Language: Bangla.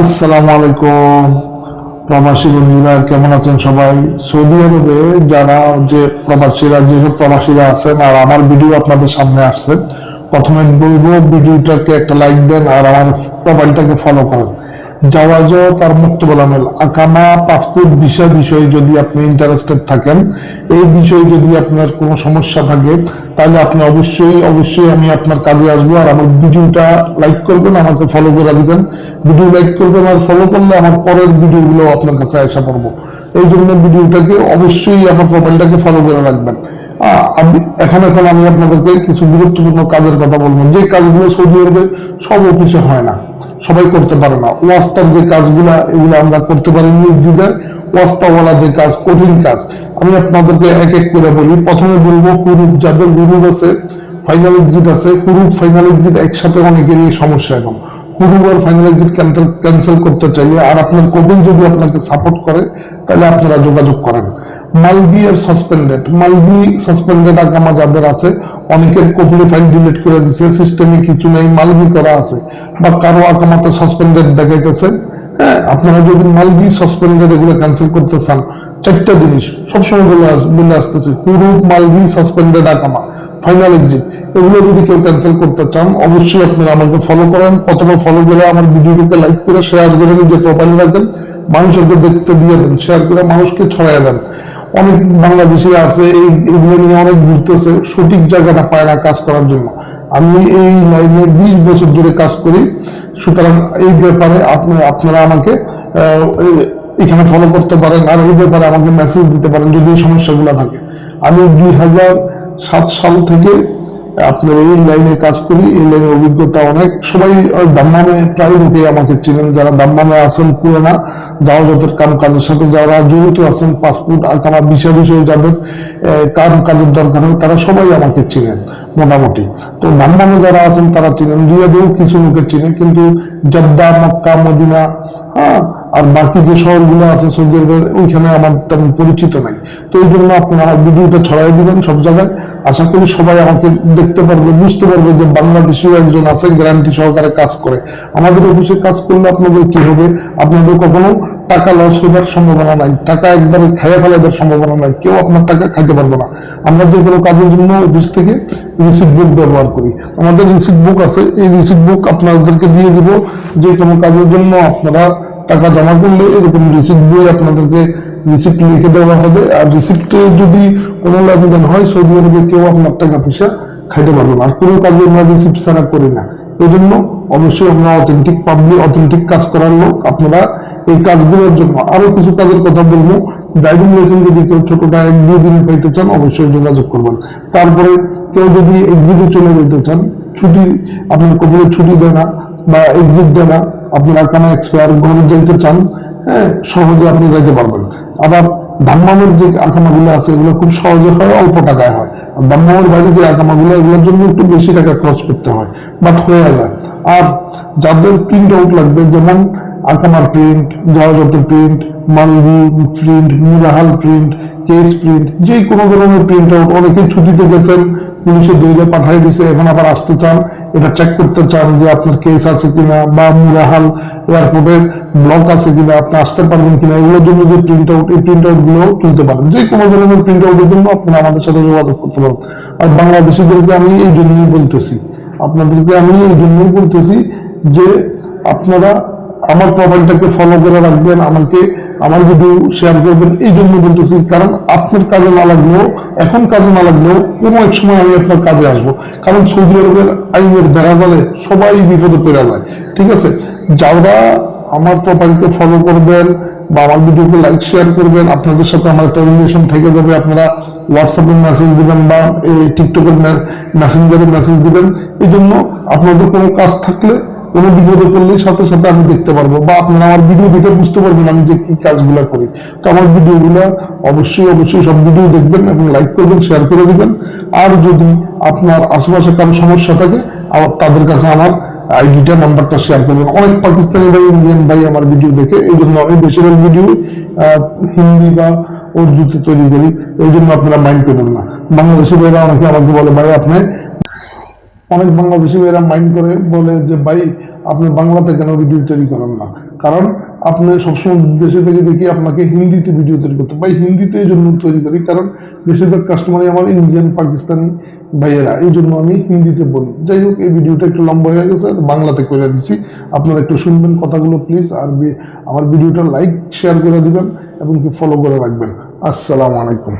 আসসালামু আলাইকুম। প্রবাসী বন্ধুরা, কেমন আছেন সবাই? সৌদি আরবে যারা যে প্রবাসীরা, যেসব প্রবাসীরা আছেন আর আমার ভিডিও আপনাদের সামনে আসছে, প্রথমে বলব ভিডিওটাকে একটা লাইক দেন আর আমার প্রোফাইলটাকে ফলো করেন। যাওয়াজ তার মুক্ত বলামেল আকামা পাসপোর্ট বিষয় বিষয়ে যদি আপনি ইন্টারেস্টেড থাকেন, এই বিষয়ে যদি আপনার কোনো সমস্যা থাকে, তাহলে আপনি অবশ্যই অবশ্যই আমি আপনার কাজে আসব আর আমার ভিডিওটা লাইক করবেন, আমাকে ফলো করে দিবেন। ভিডিও লাইক করবেন আর ফলো করলে আমার পরের ভিডিওগুলো আপনার কাছে আসা পড়ব। এই জন্য ভিডিওটাকে অবশ্যই আমার প্রোফাইলটাকে ফলো করে রাখবেন। এখন এখন আমি আপনাদেরকে কিছু গুরুত্বপূর্ণ কাজের কথা বলব। যে কাজগুলো সৌদি আরবে সব অফিসে হয় না। সবাই করতে পারে না। ওয়াস্তার যে কাজগুলা, এগুলো আমরা করতে পারি নির্দিদার ওয়াস্তাওয়ালা যে কাজ, কঠিন কাজ। আমি আপনাদেরকে এক এক করে বলি। প্রথমে বলব হুরুপ যাদের হুরুপ আছে ফাইনাল এক্সিট আছে হুরুপ ফাইনাল এক্সিট একসাথে অনেকেরই সমস্যা এখন। আর ফাইনাল এক্সিট ক্যান্সেল ক্যান্সেল করতে চাইলে আর আপনার কবিল যদি আপনাকে সাপোর্ট করে, তাহলে আপনারা যোগাযোগ করেন। মালবি আর সাসপেন্ডেড মালবি সাসপেন্ডেড আগামা যাদের আছে, অনেকের কপিলে ফাইল ডিলিট করে দিচ্ছে সিস্টেমে কিছু নেই মালবি করা আছে। বা কারও আকামাতে সাসপেন্ডেড দেখাইতেছে। হ্যাঁ আপনারা যদি মালবি সাসপেন্ডেড এগুলো ক্যান্সেল করতে চান, চারটা জিনিস সবসময় বলে বলে আসতেছে। সাসপেন্ডেড আকামা ফাইনাল এক্সিট এগুলো যদি কেউ ক্যান্সেল করতে চান, অবশ্যই আপনারা আমাকে ফলো করেন। প্রথমে ফলো করে আমার ভিডিওটিকে লাইক করে শেয়ার করে নিজে প্রোফাইল রাখেন। মানুষকে দেখতে দিয়ে দেন শেয়ার করে মানুষকে ছড়াই দেন। অনেক বাংলাদেশি আছে, এই এগুলো নিয়ে অনেক ঘুরতেছে, সঠিক জায়গাটা পায় না কাজ করার জন্য। আমি এই লাইনে বিশ বছর ধরে কাজ করি, সুতরাং এই ব্যাপারে আপনি, আপনারা আমাকে এখানে ফলো করতে পারেন, আর এই ব্যাপারে আমাকে মেসেজ দিতে পারেন যদি এই সমস্যাগুলো থাকে। আমি দুই হাজার সাত সাল থেকে আপনার এই লাইনে কাজ করি, এই লাইনের অভিজ্ঞতা অনেক। সবাই দাম্মামে প্রায় লোকে আমাকে চিনেন, যারা দাম্মামে আছেন, পুরোনা জাহাজতের কাম কাজের সাথে যারা জড়িত আছেন পাসপোর্ট আকামা বিষয় বিষয় যাদের কাম কাজের দরকার হয়, তারা সবাই আমাকে চিনেন, মোটামুটি। তো দাম্মামে যারা আছেন, তারা চিনেন, রিয়াদেও কিছু লোকে চিনে কিন্তু জব্দা মক্কা, মদিনা হ্যাঁ আর বাকি যে শহরগুলো আছে, সৌদি আরবের, ওইখানে আমার তেমন পরিচিত নাই। তো এই জন্য আপনারা ভিডিওটা ছড়াই দিবেন সব জায়গায়। আশা করি সবাই আমাকে দেখতে পারবে, বুঝতে পারবে যে বাংলাদেশিও একজন আছে গ্যারান্টি সহকারে কাজ করে। আমাদের অফিসে কাজ করলে আপনাদের কি হবে? আপনাদের কখনো টাকা লস হবার সম্ভাবনা নাই, টাকা একবারে খাইয়ে ফেলাবার সম্ভাবনা নাই, কেউ আপনার টাকা খাইতে পারবে না। আমরা যে কোনো কাজের জন্য অফিস থেকে রিসিপ্ট বুক ব্যবহার করি। আমাদের রিসিপ্ট বুক আছে, এই রিসিপ্ট বুক আপনাদেরকে দিয়ে দিব। যে কোনো কাজের জন্য আপনারা টাকা জমা করলে এরকম রিসিপ্ট বই আপনাদেরকে রিসিপ্ট লিখে দেওয়া হবে। আর রিসিপ্টে যদি কোনো লেনদেন হয়, সৌদি আরবে কেউ আপনার টাকা পয়সা খাইতে পারবে না। আর কোনো কাজে আমরা রিসিপ্ট ছাড়া করি না। এই জন্য অবশ্যই আপনারা অথেন্টিক পাবলিক অথেন্টিক কাজ করার লোক, আপনারা এই কাজগুলোর জন্য আরও কিছু কাজের কথা বলব। ড্রাইভিং লাইসেন্স যদি কেউ ছোটটা এক দুই দিনে পাইতে চান, অবশ্যই যোগাযোগ করবেন। তারপরে কেউ যদি এক্সিটে চলে যেতে চান, ছুটি আপনার কবিলে ছুটি দেয় না বা এক্সিট দেয় না আপনারা কোনো এক্সপায়ার ঘরে যাইতে চান হ্যাঁ সহজে আপনি যাইতে পারবেন। আবার দাম্মামের যে আকামাগুলো আছে, এগুলো খুব সহজে হয়, অল্প টাকায় হয়। দাম্মামের বাইরে যে আকামাগুলো এগুলোর জন্য একটু বেশি টাকা খরচ করতে হয় বাট হয়ে যায়। আর যাদের প্রিন্ট আউট লাগবে, যেমন আকামার প্রিন্ট জওয়াজতের প্রিন্ট মালবি প্রিন্ট মুরাহাল প্রিন্ট কেস প্রিন্ট যে কোনো ধরনের প্রিন্ট আউট অনেকে ছুটিতে গেছেন, পুলিশে দৌড়ে পাঠিয়ে দিছে, এখন আবার আসতে চান, এটা চেক করতে চান যে আপনার কেস আছে কিনা বা মুরাহাল এয়ারপোর্টের ব্লক আছে কিনা, আপনি আসতে পারবেন কিনা, এগুলোর জন্য যে প্রিন্ট আউট এই প্রিন্ট আউটগুলো তুলতে পারেন। যে কোনো ধরনের প্রিন্ট আউটের জন্য আপনারা আমাদের সাথে যোগাযোগ করতে পারেন। আর বাংলাদেশিদেরকে আমি এই জন্যই বলতেছি, আপনাদেরকে আমি এই জন্যই বলতেছি যে আপনারা আমার প্রোফাইলটাকে ফলো করে রাখবেন, আমাকে, আমার ভিডিও শেয়ার করবেন, এই জন্য বলতেছি, কারণ আপনার কাজে না লাগলেও, এখন কাজে না লাগলেও, কোনো এক সময় আমি আপনার কাজে আসব। কারণ সৌদি আরবের আইনের বেড়াজালে সবাই বিপদে পড়ে যায়, ঠিক আছে? যারা আমার প্রোফাইলকে ফলো করবেন বা আমার ভিডিওকে লাইক শেয়ার করবেন, আপনাদের সাথে আমার একটা রিলেশন থেকে যাবে, আপনারা হোয়াটসঅ্যাপে মেসেজ দিবেন বা এই টিকটকের মেসেঞ্জারে মেসেজ দিবেন, এই জন্য আপনাদের কোনো কাজ থাকলে কোনো বিপদে পড়লেই সাথে সাথে আমি দেখতে পারব বা আপনারা আমার ভিডিও দেখে বুঝতে পারবেন আমি যে কি কাজগুলো করি। তো আমার ভিডিওগুলো অবশ্যই অবশ্যই সব ভিডিও দেখবেন এবং লাইক করবেন শেয়ার করে দিবেন। আর যদি আপনার আশেপাশে কারও সমস্যা থাকে, আমার, তাদের কাছে আমার আইডিটা নাম্বারটা শেয়ার করবেন। অনেক পাকিস্তানি ভাই ইন্ডিয়ান ভাই আমার ভিডিও দেখে, এই জন্য আমি বেশিরভাগ ভিডিও হিন্দি বা উর্দুতে তৈরি করি। এই জন্য আপনারা মাইন্ড করবেন না। বাংলাদেশি ভাইরা অনেকে আমাকে বলে, ভাই, আপনি অনেক বাংলাদেশি ভাইরা মাইন্ড করে বলে যে, ভাই আপনি বাংলাতে কেন ভিডিও তৈরি করেন না। কারণ আপনি সবসময় বেশিরভাগই দেখি আপনাকে হিন্দিতে ভিডিও তৈরি করতে ভাই, হিন্দিতে এই জন্য তৈরি করি, কারণ বেশিরভাগ কাস্টমারই আমার ইন্ডিয়ান পাকিস্তানি ভাইয়েরা, এই জন্য আমি হিন্দিতে বলি। যাই হোক, এই ভিডিওটা একটু লম্বা হয়ে গেছে, আর বাংলাতে করে দিছি। আপনারা একটু শুনবেন কথাগুলো প্লিজ আর আমার ভিডিওটা লাইক শেয়ার করে দিবেন, এবং কি ফলো করে রাখবেন। আসসালামু আলাইকুম।